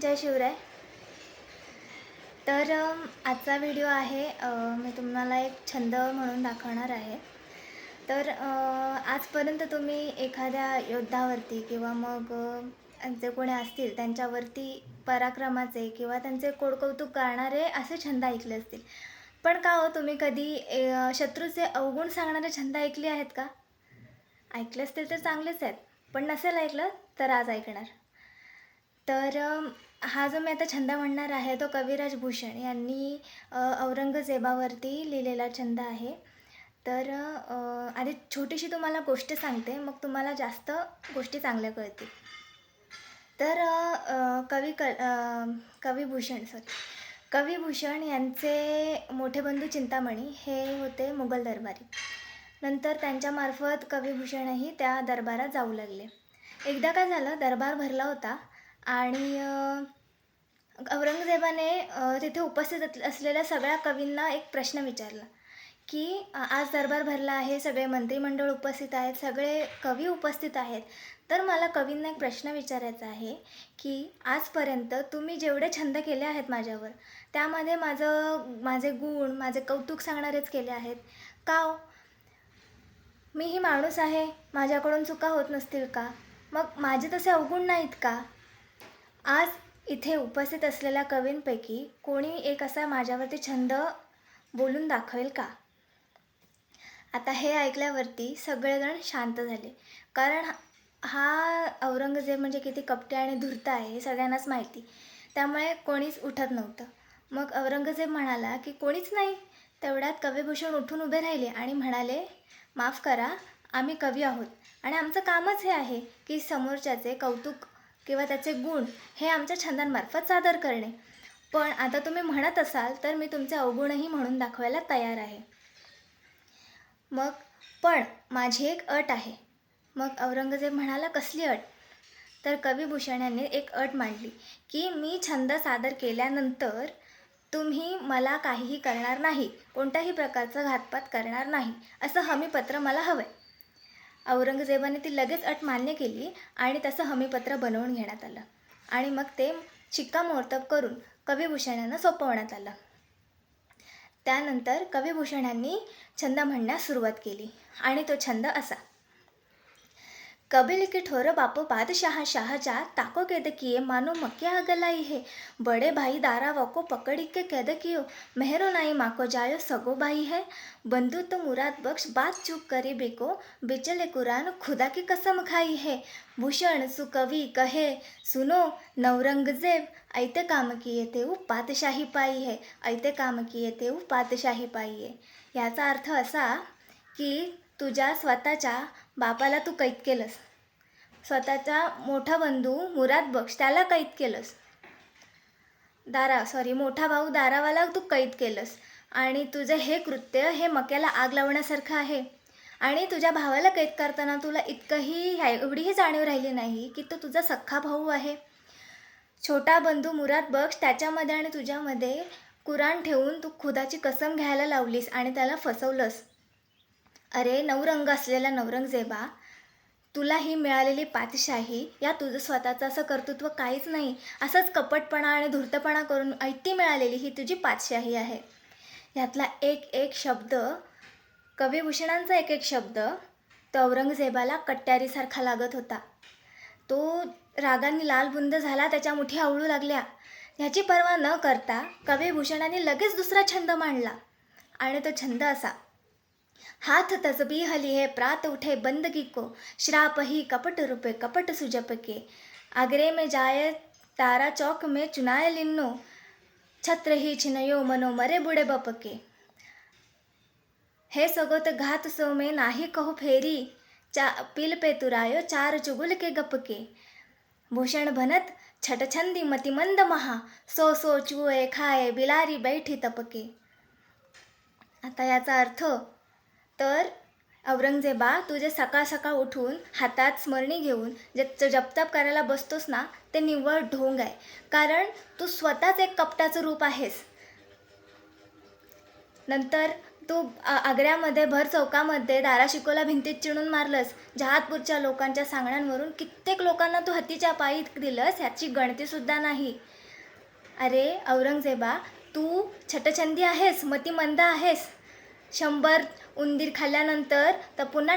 जय शिवराय. तर आजचा व्हिडिओ आहे मी तुम्हाला एक छंद म्हणून दाखवणार आहे. तर आजपर्यंत तुम्ही एखाद्या योद्धावरती किंवा मग जे कोणी असतील त्यांच्यावरती पराक्रमाचे किंवा त्यांचे कोडकौतुक करणारे असे छंद ऐकले असतील. पण का हो तुम्ही कधी ए, शत्रूचे अवगुण सांगणारे छंद ऐकले आहेत का? ऐकले असतील तर चांगलेच आहेत पण नसेल ऐकलं तर आज ऐकणार. तर हा जो मी आता छंद म्हणणार आहे तो कविराज भूषण यांनी औरंगजेबावरती लिहिलेला छंद आहे. तर आधी छोटीशी तुम्हाला गोष्ट सांगते मग तुम्हाला जास्त गोष्टी चांगल्या कळतील. तर कवी क अ, कविभूषण सॉरी कविभूषण यांचे मोठे बंधू चिंतामणी हे होते मुघल दरबारी. नंतर त्यांच्यामार्फत कविभूषणही त्या दरबारात जाऊ लागले. एकदा काय झालं दरबार भरला होता आणि औरंगजेबाने तिथे उपस्थित असलेल्या सगळ्या कवींना एक प्रश्न विचारला की आज दरबार भरला आहे सगळे मंत्रिमंडळ उपस्थित आहेत सगळे कवी उपस्थित आहेत. तर मला कवींना एक प्रश्न विचारायचा आहे की आजपर्यंत तुम्ही जेवढे छंद केले आहेत माझ्यावर त्यामध्ये माझं माझे गुण माझे कौतुक सांगणारेच केले आहेत. का हो? मी ही माणूस आहे माझ्याकडून चुका होत नसतील का? मग माझे तसे अवगुण नाहीत का? आज इथे उपस्थित असलेल्या कवींपैकी कोणी एक असा माझ्यावरती छंद बोलून दाखवेल का? आता हे ऐकल्यावरती सगळेजण शांत झाले. कारण हा- औरंगजेब म्हणजे किती कपटे आणि धूर्त आहे हे सगळ्यांनाच माहिती. त्यामुळे कोणीच उठत नव्हतं. मग औरंगजेब म्हणाला की कोणीच नाही. तेवढ्यात कविभूषण उठून उभे राहिले आणि म्हणाले माफ करा आम्ही कवी आहोत आणि आमचं कामच हे आहे की समोरच्याचे कौतुक किंवा त्याचे गुण हे आमच्या छंदांमार्फत सादर करणे. पण आता तुम्ही म्हणत असाल तर मी तुमचे अवगुणही म्हणून दाखवायला तयार आहे. मग पण माझी एक अट आहे. मग औरंगजेब म्हणाला कसली अट? तर कविभूषण यांनी एक अट मांडली की मी छंद सादर केल्यानंतर तुम्ही मला काहीही करणार नाही कोणत्याही प्रकारचा घातपात करणार नाही असं हमीपत्र मला हवं आहे औरंगजेबाने ती लगेच अट मान्य केली आणि तसं हमीपत्र बनवून घेण्यात आलं. आणि मग ते शिक्कामोर्तब करून कविभूषणांना सोपवण्यात आलं. त्यानंतर कविभूषणांनी छंद म्हणण्यास सुरुवात केली आणि तो छंद असा. कबिल के ठोर बाप बादशाह शाहजा ताको कैद किए मानो मक्या गलाई है। बड़े भाई दारावा को पकड़ी के कैद कियो मेहरो नाई माँ को जायो सगो भाई है। बंधु तो मुराद बख्श बात चूक करे बेको बिचले कुरान खुदा की कसम खाई है। भूषण सुकवि कहे सुनो नवरंगजेब ऐते काम किए ते पातशाही पाई है ऐते काम किए ते पातशाही पाई है। याचा अर्थ असा की तुझ्या स्वतःच्या बापाला तू कैद केलंस. स्वतःचा मोठा बंधू मुराद बक्ष त्याला कैद केलंस. दारा सॉरी मोठा भाऊ दारावाला तू कैद केलंस. आणि तुझं हे कृत्य हे मक्याला आग लावण्यासारखं आहे. आणि तुझ्या भावाला कैद करताना तुला इतकंही ह्या एवढीही जाणीव राहिली नाही की तो तुझा सख्खा भाऊ आहे. छोटा बंधू मुराद बक्ष त्याच्यामध्ये आणि तुझ्यामध्ये कुराण ठेवून तू खुदाची कसम घ्यायला लावलीस आणि त्याला फसवलंस. अरे नवरंग असलेला नवरंगजेबा तुला ही मिळालेली पातशाही या तुझं स्वतःचं असं कर्तृत्व काहीच नाही. असंच कपटपणा आणि धूर्तपणा करून ऐती मिळालेली ही तुझी पातशाही आहे. यातला एक एक शब्द कविभूषणांचा एक एक शब्द तो औरंगजेबाला कट्यारीसारखा लागत होता. तो रागाने लालबुंद झाला त्याच्या मुठी आवळू लागल्या. ह्याची पर्वा न करता कविभूषणाने लगेच दुसरा छंद मांडला. आणि तो छंद असा हाथ तस्बीह है प्रात उठे बंदगी को। श्राप ही कपट रूपे कपट सुजप के। आगरे में जाए तारा चौक में चुनाए लिन्नो। छत्र ही छिनयो मनो मरे बुडे बपके हे सगोत घात सो में नाही कहो फेरी। चा पिल पे तुरायो चार चुगुल के गपके भूषण भनत छटछंदी मतिमंद महा। सो सो चुए खाए बिलारी बैठी तपके आता याचा अर्थ तर औरंगजेबा तुझे सकाळ सकाळ उठून हातात स्मरणी घेऊन जे जपतप करायला बसतोस ना ते निव्वळ ढोंग आहे. कारण तू स्वतःच एक कपटाचं रूप आहेस. नंतर तू आग्र्यामध्ये भर चौकामध्ये दाराशिकोला भिंतीत चिणून मारलंस. जहादपूरच्या लोकांच्या सांगण्यांवरून कित्येक लोकांना तू हत्तीच्या पायी दिलंस ह्याची गणतीसुद्धा नाही. अरे औरंगजेबा तू छटछंदी आहेस मतिमंद आहेस. शंभर उंदीर खाल्ल्यानंतर तर पुन्हा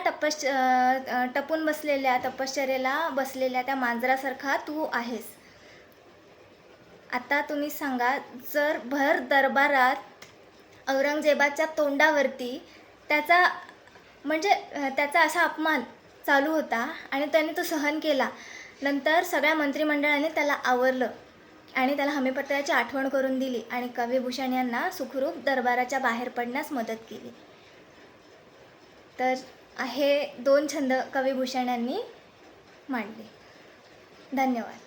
टपून बसलेल्या तपश्चर्येला बसलेल्या त्या मांजरासारखा तू आहेस. आता तुम्ही सांगा जर भर दरबारात औरंगजेबाच्या तोंडावरती त्याचा म्हणजे त्याचा असा अपमान चालू होता आणि त्याने तो सहन केला नंतर सगळ्या मंत्रिमंडळाने त्याला आवरलं आणि त्याला हमीपत्राची आठवण करून दिली आणि कविभूषण यांना सुखरूप दरबाराच्या बाहेर पडण्यास मदत केली. तर हे दोन छंद कवी भूषण यांनी मांडले. धन्यवाद.